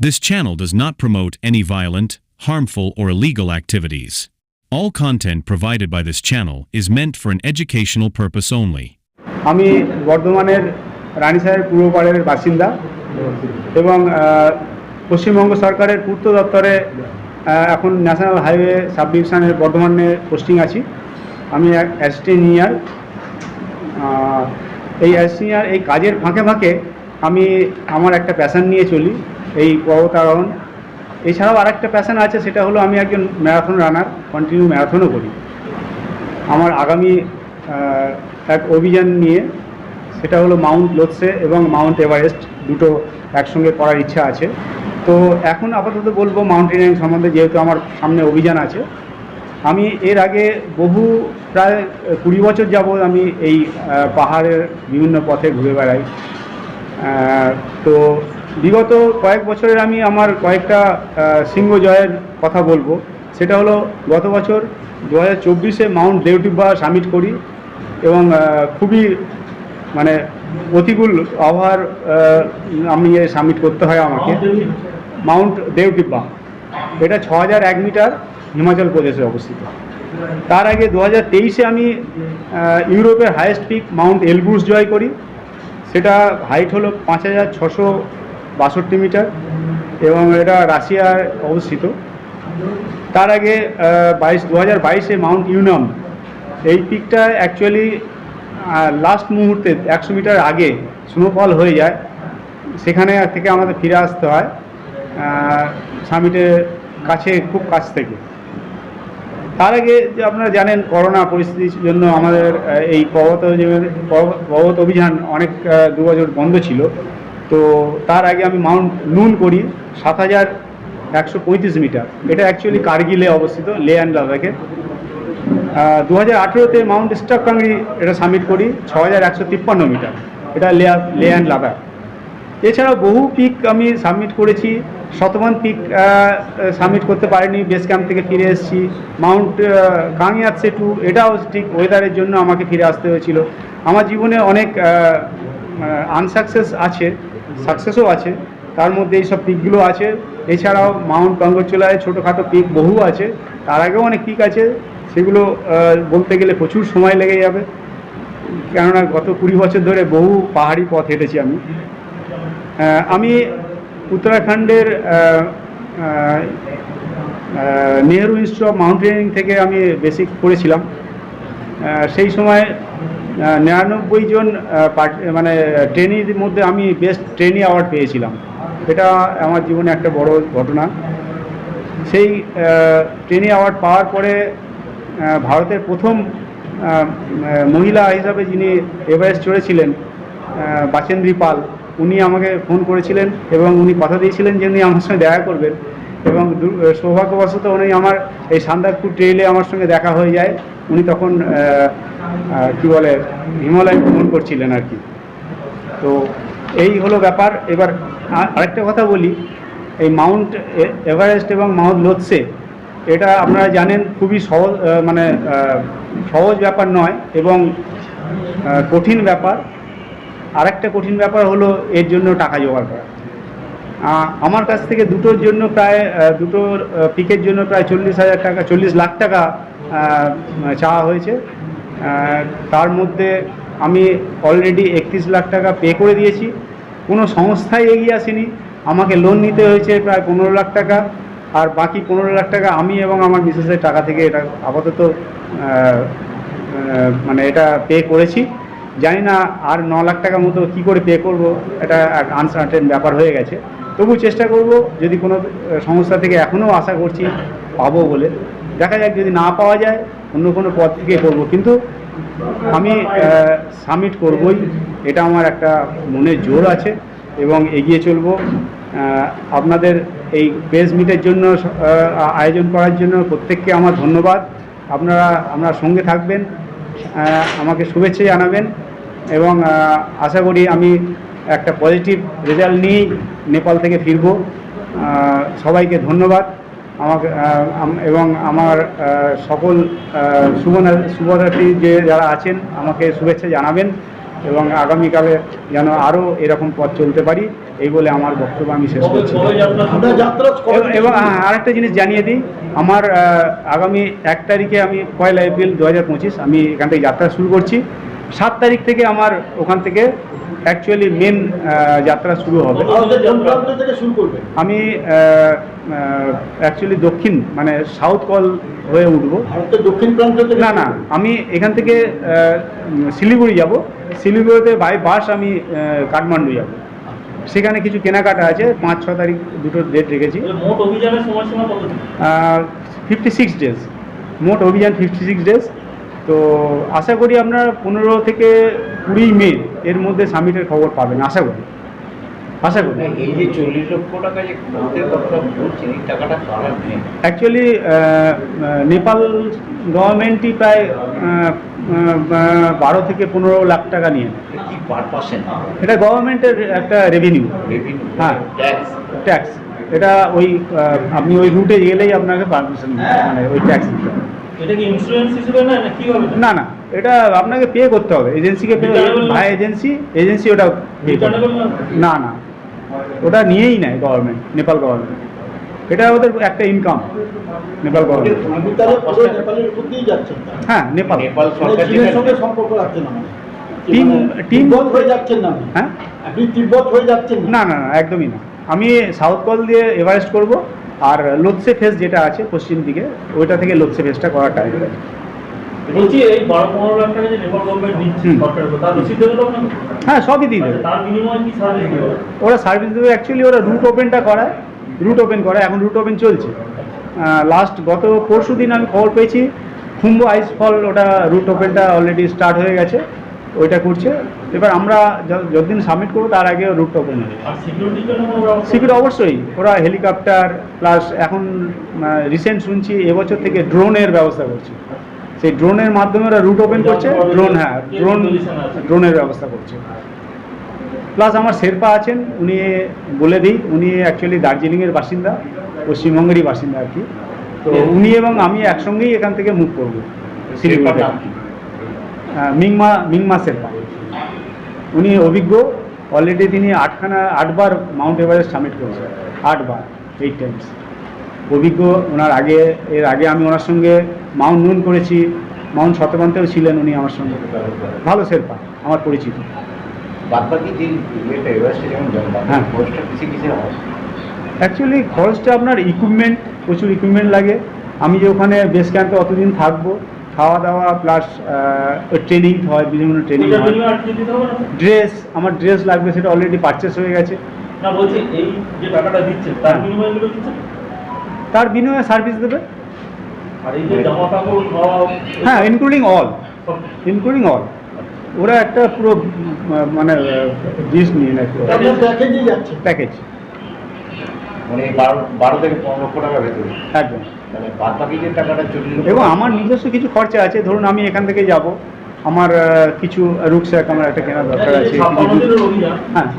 This channel does not promote any violent, harmful, or illegal activities. All content provided by this channel is meant for an educational purpose only. আমি বর্ধমানের রানীসাহের পূর্বপাড়ের বাসিন্দা এবং আহ, পশ্চিমবঙ্গ সরকারের পূর্ত দপ্তরে আহ, এখন ন্যাশনাল হাইওয়ে সাব ডিভিশনের বর্ধমানে পোস্টিং আছি আমি অ্যাসিস্ট্যান্ট ইঞ্জিনিয়ার এই অ্যাসিনিয়ার এই কাজের ফাঁকে ফাঁকে আমি আমার একটা প্যাশন নিয়ে চলি এই পর্বতারোহণ এছাড়াও আরেকটা প্যাশন আছে, সেটা হলো আমি একজন ম্যারাথন রানার কন্টিনিউ ম্যারাথনও করি। আমার আগামী এক অভিযান নিয়ে, সেটা হলো মাউন্ট লোৎসে এবং মাউন্ট এভারেস্ট, দুটো একসঙ্গে করার ইচ্ছা আছে। তো এখন আপাতত বলব মাউন্টেনিয়ারিং সম্বন্ধে, যেহেতু আমার সামনে অভিযান আছে। আমি এর আগে বহু, প্রায় কুড়ি বছর যাবৎ আমি এই পাহাড়ের বিভিন্ন পথে ঘুরে বেড়াই। তো বিগত কয়েক বছরের আমি আমার কয়েকটা সিংহ জয়ের কথা বলব। সেটা হলো গত বছর দু হাজার চব্বিশে মাউন্ট দেউটিব্বা সামিট করি এবং খুবই মানে প্রতিকূল আবহাওয়ার আমি সামিট করতে হয় আমাকে। মাউন্ট দেউটিব্বা? এটা ছ হাজার এক মিটার হিমাচল প্রদেশে অবস্থিত। তার আগে দু হাজার তেইশে আমি ইউরোপের হায়েস্ট পিক মাউন্ট এলব্রুস জয় করি। সেটা হাইট হলো পাঁচ হাজার ছশো বাষট্টি মিটার এবং এটা রাশিয়ায় অবস্থিত। তার আগে বাইশ দু হাজার বাইশে মাউন্ট ইউনাম, এই পিকটা অ্যাকচুয়ালি লাস্ট মুহূর্তে একশো মিটার আগে স্নোফল হয়ে যায়। সেখানে থেকে আমাদের ফিরে আসতে হয় সামিটের কাছে, খুব কাছ থেকে। তার আগে যে আপনারা জানেন করোনা পরিস্থিতির জন্য আমাদের এই পর্বত পর্বত অভিযান অনেক দু বছর বন্ধ ছিল। তো তার আগে আমি মাউন্ট নুন করি, সাত হাজার একশো পঁয়ত্রিশ মিটার। এটা অ্যাকচুয়ালি কার্গিলে অবস্থিত, লে অ্যান্ড লাদাখে। দু হাজার আঠেরোতে মাউন্ট স্টাক কাংরি এটা সাবমিট করি ছ হাজার একশো তিপ্পান্ন মিটার। এটা লে লে অ্যান্ড লাদাখ। এছাড়াও বহু পিক আমি সাবমিট করেছি, শতমান পিক সাবমিট করতে পারিনি বেস ক্যাম্প থেকে ফিরে এসেছি। মাউন্ট কাংয়াত সেটু এটাও ঠিক ওয়েদারের জন্য আমাকে ফিরে আসতে হয়েছিল। আমার জীবনে অনেক আনসাকসেস আছে সাকসেসও আছে তার মধ্যে এই সব পিকগুলো আছে। এছাড়াও মাউন্ট গঙ্গোচলায় ছোটোখাটো পিক বহু আছে তার আগেও অনেক পিক আছে সেগুলো বলতে গেলে প্রচুর সময় লেগে যাবে। কেননা গত কুড়ি বছর ধরে বহু পাহাড়ি পথ হেঁটেছি আমি। আমি উত্তরাখণ্ডের আহ, ইনস্টিটিউট অফ মাউন্টেনিয়ারিং থেকে আমি বেসিক করেছিলাম সেই সময় নিরানব্বই জন মানে ট্রেনির মধ্যে আমি বেস্ট ট্রেনি অ্যাওয়ার্ড পেয়েছিলাম। এটা আমার জীবনে একটা বড় ঘটনা। সেই ট্রেনি অ্যাওয়ার্ড পাওয়ার পরে ভারতের প্রথম মহিলা হিসাবে যিনি এভারেস্ট চড়েছিলেন বাচেন্দ্রী পাল, উনি আমাকে ফোন করেছিলেন এবং উনি কথা দিয়েছিলেন যে উনি আমার সঙ্গে দেখা করবেন এবং সৌভাগ্যবশত উনি আমার এই সান্দাকপুর ট্রেইলে আমার সঙ্গে দেখা হয়ে যায়। উনি তখন কি বলে, হিমালয় ভ্রমণ করছিলেন আর কি। তো এই হলো ব্যাপার। এবার আরেকটা কথা বলি, এই মাউন্ট এভারেস্ট এবং মাউন্ট লোৎসে, এটা আপনারা জানেন খুবই সহজ মানে সহজ ব্যাপার নয় এবং কঠিন ব্যাপার। আরেকটা কঠিন ব্যাপার হলো এর জন্য টাকা জোগাড় করা। আমার কাছ থেকে দুটোর জন্য প্রায় দুটো পিকের জন্য প্রায় চল্লিশ হাজার টাকা, চল্লিশ লাখ টাকা চাওয়া হয়েছে। তার মধ্যে আমি অলরেডি একত্রিশ লাখ টাকা পে করে দিয়েছি। কোনো সংস্থায় এগিয়ে আসেনি। আমাকে লোন নিতে হয়েছে প্রায় পনেরো লাখ টাকা। আর বাকি পনেরো লাখ টাকা আমি এবং আমার মিসেসের টাকা থেকে এটা আপাতত মানে এটা পে করেছি। জানি না আর ন লাখ টাকা মতো কী করে পে করব, এটা আনসার্টেন ব্যাপার হয়ে গেছে। তবু চেষ্টা করব, যদি কোনো সংস্থা থেকে এখনও আশা করছি পাবো বলে। দেখা যাক যদি না পাওয়া যায়, অন্য কোনো পথ থেকে করব। কিন্তু আমি সাবমিট করবই। এটা আমার একটা মনে জোর আছে এবং এগিয়ে চলবো। আপনাদের এই প্রেস মিটের জন্য আয়োজন করার জন্য প্রত্যেককে আমার ধন্যবাদ। আপনারা আমরা সঙ্গে থাকবেন আমাকে শুভেচ্ছা জানাবেন এবং আশা করি আমি একটা পজিটিভ রেজাল্ট নিয়েই নেপাল থেকে ফিরব। সবাইকে ধন্যবাদ। আমাকে এবং আমার সকল শুভনা- যে যারা আছেন আমাকে শুভেচ্ছা জানাবেন এবং আগামীকালে যেন আরও এরকম পথ চলতে পারি এই বলে আমার বক্তব্য আমি শেষ করছি। এবং- আরেকটা জিনিস জানিয়ে দিই আমার আগামী এক তারিখে আমি পয়লা এপ্রিল দু হাজার পঁচিশ আমি এখান থেকে যাত্রা শুরু করছি। সাত তারিখ থেকে আমার ওখান থেকে অ্যাকচুয়ালি মেন যাত্রা শুরু হবে। আমি অ্যাকচুয়ালি দক্ষিণ মানে সাউথ কল হয়ে উঠবো। দক্ষিণ প্রান্ত না না, আমি এখান থেকে শিলিগুড়ি যাব। শিলিগুড়িতে বাই বাস আমি কাঠমান্ডু যাব। সেখানে কিছু কেনাকাটা আছে, পাঁচ, ছ তারিখ দুটো ডেট রেখেছি? ফিফটি সিক্স ডেজ মোট অভিযান ফিফটি সিক্স ডেজ তো আশা করি আপনারা পনেরো থেকে কুড়ি মে এর মধ্যে সামিটের খবর পাবেন আশা করি। আশা করি। এই যে চল্লিশ লক্ষ টাকা যে বলছেন এই টাকাটা অ্যাকচুয়ালি নেপাল গভর্নমেন্টই প্রায় বারো থেকে পনেরো লাখ টাকা নিয়ে। নেয়। কি পার পার্সেন্ট? এটা গভর্নমেন্টের একটা রেভিনিউ রেভিনিউ হ্যাঁ। ট্যাক্স ট্যাক্স এটা ওই আপনি ওই রুটে গেলেই আপনাকে পারমিশন মানে ওই ট্যাক্স দিতে হবে। এটা কি ইন্স্যুরেন্স হিসেবে না না কি হবে? না না। এটা আপনাকে পে করতে হবে। এজেন্সিকে পে ভাই এজেন্সি এজেন্সি ওটা করবে। না? না না। ওটা নিয়েই নেয় গভর্নমেন্ট নেপাল গভর্নমেন্ট এটা ওদের একটা ইনকাম নেপাল গভর্নমেন্ট। হ্যাঁ নেপাল নেপাল মানে সরকার সঙ্গে সম্পর্ক টিম- মানে টিম- হয়ে যাচ্ছেন না হ্যাঁ? আপনি তিব্বত হয়ে যাচ্ছেন না। না না একদমই না। আমি সাউথ কল দিয়ে এভারেস্ট করব আর লোৎসে ফেস যেটা আছে পশ্চিম দিকে ওইটা থেকে লোৎসে ফেসটা করার টাইম বলছি এই বারো পনেরো লাখ টাকা যে নেপাল গভর্নমেন্ট দিচ্ছে হুম। তার রসিদ দেবে তো হ্যাঁ সবই দিয়ে দেবে। আচ্ছা, তার বিনিময়ে কি সার্ভিস দেবে? ওরা সার্ভিস দেবে অ্যাকচুয়ালি ওরা রুট ওপেনটা করায় রুট ওপেন করে এখন রুট ওপেন চলছে। লাস্ট গত পরশু দিন আমি খবর পেয়েছি খুম্বো আইস ফল ওটা রুট ওপেনটা অলরেডি স্টার্ট হয়ে গেছে ওইটা করছে। এবার আমরা যতদিন সাবমিট করব তার আগে রুট ওপেন ব্যবস্থা সিকিউরিটি অবশ্যই ওরা হেলিকপ্টার প্লাস এখন রিসেন্ট শুনছি এবছর থেকে ড্রোনের ব্যবস্থা করছে। সেই ড্রোনের মাধ্যমে ওরা রুট ওপেন করছে। ড্রোন হ্যাঁ ড্রোন ড্রোনের ব্যবস্থা করছে। প্লাস আমার শেরপা আছেন উনি বলে দিই উনি অ্যাকচুয়ালি দার্জিলিংয়ের বাসিন্দা পশ্চিমবঙ্গেরই বাসিন্দা আর কি। তো উনি এবং আমি একসঙ্গেই এখান থেকে মুভ করব। কি? আহ, মিংমা মিংমা শেরপা। উনি অভিজ্ঞ অলরেডি তিনি আটখানা আটবার মাউন্ট এভারেস্ট সামিট করেছেন। আটবার এইট টাইমস অভিজ্ঞ ওনার আগে এর আগে আমি ওনার সঙ্গে মাউন্ট নুন করেছি মাউন্ট শতকান্তেও ছিলেন উনি আমার সঙ্গে। ভালো শেরপা আমার পরিচিত। অ্যাকচুয়ালি খরচটা আপনার ইকুইপমেন্ট প্রচুর ইকুইপমেন্ট লাগে। আমি যে ওখানে বেস ক্যাম্পে অতদিন থাকব খাওয়া দাওয়া প্লাস ট্রেনিং হয় বিভিন্ন ট্রেনিং হয়। ড্রেস আমার ড্রেস লাগবে সেটা অলরেডি পারচেস হয়ে গেছে। না বলছি এই যে টাকাটা দিচ্ছে তার বিনিময়ে এগুলো দিচ্ছে তার বিনিময়ে সার্ভিস দেবে? হ্যাঁ ইনক্লুডিং অল ইনক্লুডিং অল ওরা একটা পুরো মানে জিনিস নিয়ে নেয়। প্যাকেজ মানে বারো বারো থেকে পনেরো লক্ষ টাকার একদম। মানে এবং আমার নিজস্ব কিছু খরচা আছে। ধরুন আমি এখান থেকে যাব। আমার কিছু রুকস্যাক আমার একটা কেনা দরকার আছে। হ্যাঁ।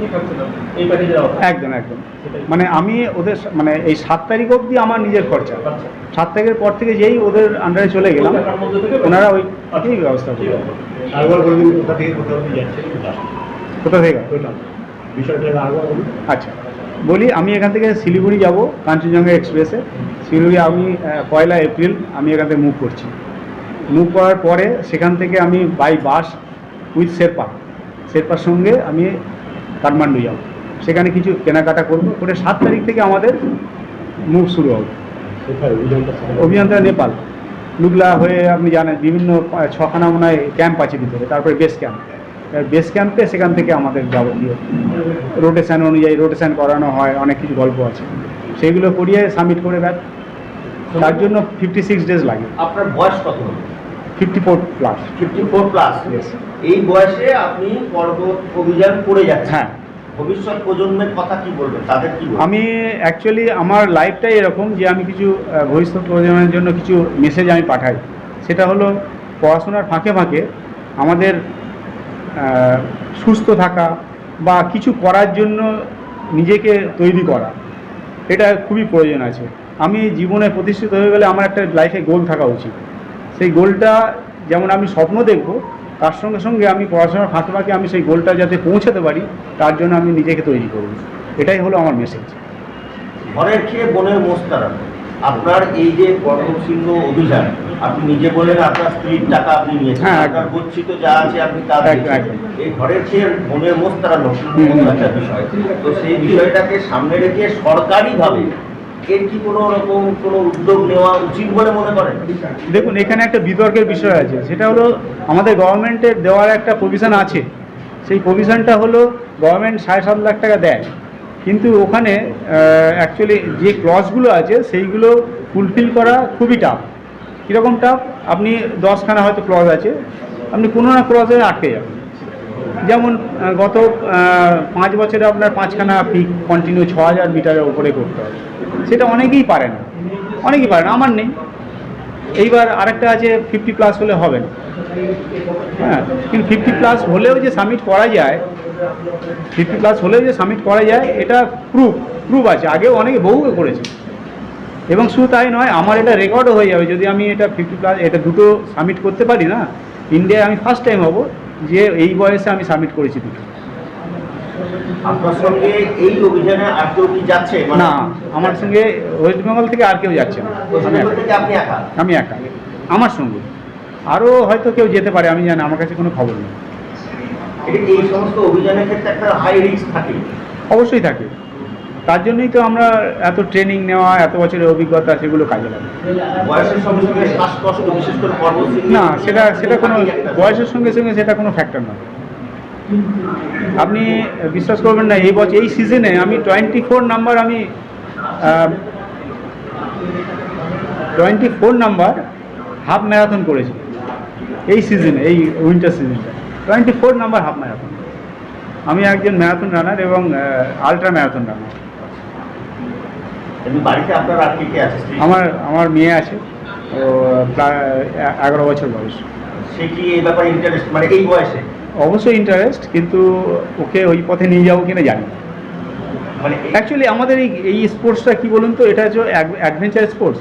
কি একদম একদম। মানে আমি ওদের মানে এই সাত তারিখ অবধি আমার নিজের খরচা। আচ্ছা। সাত তারিখের পর থেকে যেই ওদের আন্ডারে চলে গেলাম ওনারা ওই আচ্ছা। থেকেই ব্যবস্থা বলবেন কোথা থেকে আচ্ছা। বলি আমি এখান থেকে শিলিগুড়ি যাব কাঞ্চনজঙ্ঘা এক্সপ্রেসে। শিলিগুড়ি আমি পয়লা এপ্রিল আমি এখান থেকে মুভ করছি। মুভ করার পরে সেখান থেকে আমি বাই বাস উইথ শেরপা শেরপার সঙ্গে আমি কাঠমান্ডু যাব। সেখানে কিছু কেনাকাটা করব। করে সাত তারিখ থেকে আমাদের মুভ শুরু হবে। অভিযানটা? অভিযানটা নেপাল। লুগলা হয়ে আপনি জানেন বিভিন্ন ছখানা মনে হয় ক্যাম্প আছে ভিতরে। তারপরে বেস ক্যাম্প বেস ক্যাম্পে সেখান থেকে আমাদের যাবতীয় রোটেশন অনুযায়ী রোটেশন করানো হয় অনেক কিছু গল্প আছে। সেগুলো করিয়ে সাবমিট করে ব্যাক তার জন্য ফিফটি সিক্স ডেজ লাগে। আপনার বয়স কত? হবে fifty four plus fifty four plus. এই বয়সে আপনি পর্বত অভিযান করে যাচ্ছেন। হ্যাঁ। ভবিষ্যৎ প্রজন্মের কথা কি বলবেন? তাদের কি আমি অ্যাকচুয়ালি আমার লাইফটাই এরকম যে আমি কিছু ভবিষ্যৎ প্রজন্মের জন্য কিছু মেসেজ আমি পাঠাই। সেটা হলো পড়াশোনার ফাঁকে ফাঁকে আমাদের সুস্থ থাকা বা কিছু করার জন্য নিজেকে তৈরি করা। এটা খুবই প্রয়োজন আছে। আমি জীবনে প্রতিষ্ঠিত হয়ে গেলে আমার একটা লাইফে গোল থাকা উচিত। সেই গোলটা যেমন আমি স্বপ্ন দেখব তার সঙ্গে সঙ্গে আমি পড়াশোনার ফাঁকে ফাঁকে আমি সেই গোলটা যাতে পৌঁছাতে পারি তার জন্য আমি নিজেকে তৈরি করব এটাই হলো আমার মেসেজ ঘরের খেয়ে বনের মোস্তারা আপনার এই যে কর্মসিংহ অভিযান আপনি নিজে বলেন আপনার স্ত্রীর টাকা আপনি নিয়েছেন হ্যাঁ, আপনার। গচ্ছিত যা আছে আপনি তা। এই ঘরের খেয়ে বনের হুম। একটা বিষয় তো সেই বিষয়টাকে সামনে রেখে সরকারিভাবে এর কি কোনো রকম কোনো উদ্যোগ নেওয়া উচিত বলে মনে করেন? দেখুন, এখানে একটা বিতর্কের বিষয় আছে। সেটা হলো, আমাদের গভর্নমেন্টের দেওয়ার একটা প্রভিশন আছে। সেই প্রভিশনটা হলো গভর্নমেন্ট সাড়ে সাত লাখ টাকা দেয়। কিন্তু ওখানে অ্যাকচুয়ালি যে ক্লসগুলো আছে, সেইগুলো ফুলফিল করা খুবই টাফ কীরকম টাফ আপনি দশখানা হয়তো ক্লজ আছে। আপনি কোনো না ক্লজে আটকে যাবেন। যেমন গত পাঁচ বছরে আপনার পাঁচখানা পিক কন্টিনিউ ছ হাজার মিটারের ওপরে করতে হবে। সেটা অনেকেই পারে না। অনেকেই পারে না, আমার নেই। এইবার আরেকটা আছে ফিফটি প্লাস হলে হবে না। হ্যাঁ কিন্তু ফিফটি প্লাস হলেও যে সাবমিট করা যায় ফিফটি প্লাস হলেও যে সাবমিট করা যায়, এটা প্রুফ প্রুফ আছে। আগেও অনেকে বহু করেছে। এবং শুধু তাই নয়, আমার এটা রেকর্ডও হয়ে যাবে। যদি আমি এটা ফিফটি প্লাস এটা দুটো সাবমিট করতে পারি না ইন্ডিয়ায় আমি ফার্স্ট টাইম হব। যে এই বয়সে আমি সাবমিট করেছি দুটো। আপনার সঙ্গে এই অভিযানে আর কেউ কি যাচ্ছে? মানে না আমার সঙ্গে ওয়েস্ট বেঙ্গল থেকে আর কেউ যাচ্ছে না। আমি একা। আমি আমার সঙ্গে। আরও হয়তো কেউ যেতে পারে আমি জানি আমার কাছে কোনো খবর নেই। এই সমস্ত অভিযানের ক্ষেত্রে একটা হাই রিস্ক থাকে? অবশ্যই থাকে। তার জন্যই তো আমরা এত ট্রেনিং নেওয়া এত বছরের অভিজ্ঞতা সেগুলো কাজে লাগে। না সেটা সেটা কোনো বয়সের সঙ্গে সঙ্গে সেটা কোনো ফ্যাক্টর নয়। আপনি বিশ্বাস করবেন না এই বছর এই সিজনে আমি টোয়েন্টি ফোর নাম্বার আমি twenty four number half marathon করেছি। এই সিজনে এই উইন্টার সিজনটা twenty four number half marathon আমি একজন ম্যারাথন রানার এবং আলট্রা ম্যারাথন রানার? আমার আমার মেয়ে আছে ও প্রায় এগারো বছর বয়স। সে কি এই ব্যাপারে ইন্টারেস্ট মানে এই বয়সে? অবশ্যই ইন্টারেস্ট কিন্তু ওকে ওই পথে নিয়ে যাব কিনা জানি না। মানে অ্যাকচুয়ালি আমাদের এই এই স্পোর্টসটা কী বলুন তো? এটা হচ্ছে অ্যাডভেঞ্চার স্পোর্টস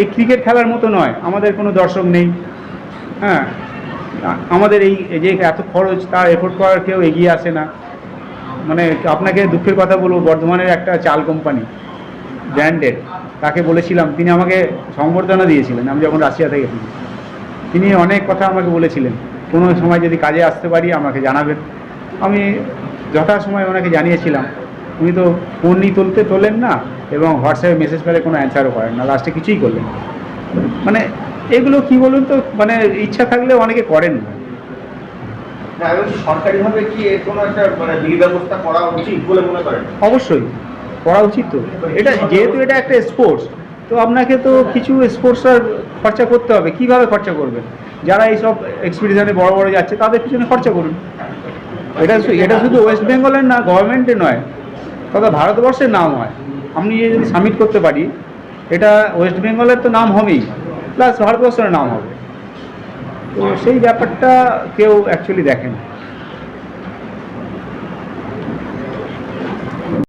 এই ক্রিকেট খেলার মতো নয়। আমাদের কোনো দর্শক নেই। হ্যাঁ। আমাদের এই যে এত খরচ তার এফোর্ট করার কেউ এগিয়ে আসে না। মানে আপনাকে দুঃখের কথা বলব বর্ধমানের একটা চাল কোম্পানি ব্র্যান্ডেড তাকে বলেছিলাম। তিনি আমাকে সংবর্ধনা দিয়েছিলেন। আমি যখন রাশিয়া থেকে ফিরি তিনি অনেক কথা আমাকে বলেছিলেন। কোনো সময় যদি কাজে আসতে পারি আমাকে জানাবেন। আমি যথাসময় ওনাকে জানিয়েছিলাম। উনি তো ফোনই তুলতে তোলেন না এবং হোয়াটসঅ্যাপে মেসেজ পেলে কোনো অ্যান্সারও করেন না। লাস্টে কিছুই করলেন মানে এগুলো কি বলুন তো মানে ইচ্ছা থাকলে অনেকে করেন না। সরকারিভাবে কি কোনো একটা মানে বিধি ব্যবস্থা করা উচিত বলে মনে করেন? অবশ্যই করা উচিত তো। এটা যেহেতু এটা একটা স্পোর্টস তো আপনাকে তো কিছু স্পোর্টসের খরচা করতে হবে, কীভাবে খরচা করবেন? যারা এইসব এক্সপিডিশনে বড় বড় যাচ্ছে, তাদের পিছনে খরচা করুন। এটা এটা শুধু ওয়েস্ট বেঙ্গলের না গভর্নমেন্টের নয়, তথা ভারতবর্ষের নাম হয়। আমি যদি সাবমিট করতে পারি, এটা ওয়েস্ট বেঙ্গলের তো নাম হবেই প্লাস ভারতবর্ষের নাম হবে। তো সেই ব্যাপারটা কেউ অ্যাকচুয়ালি দেখে না।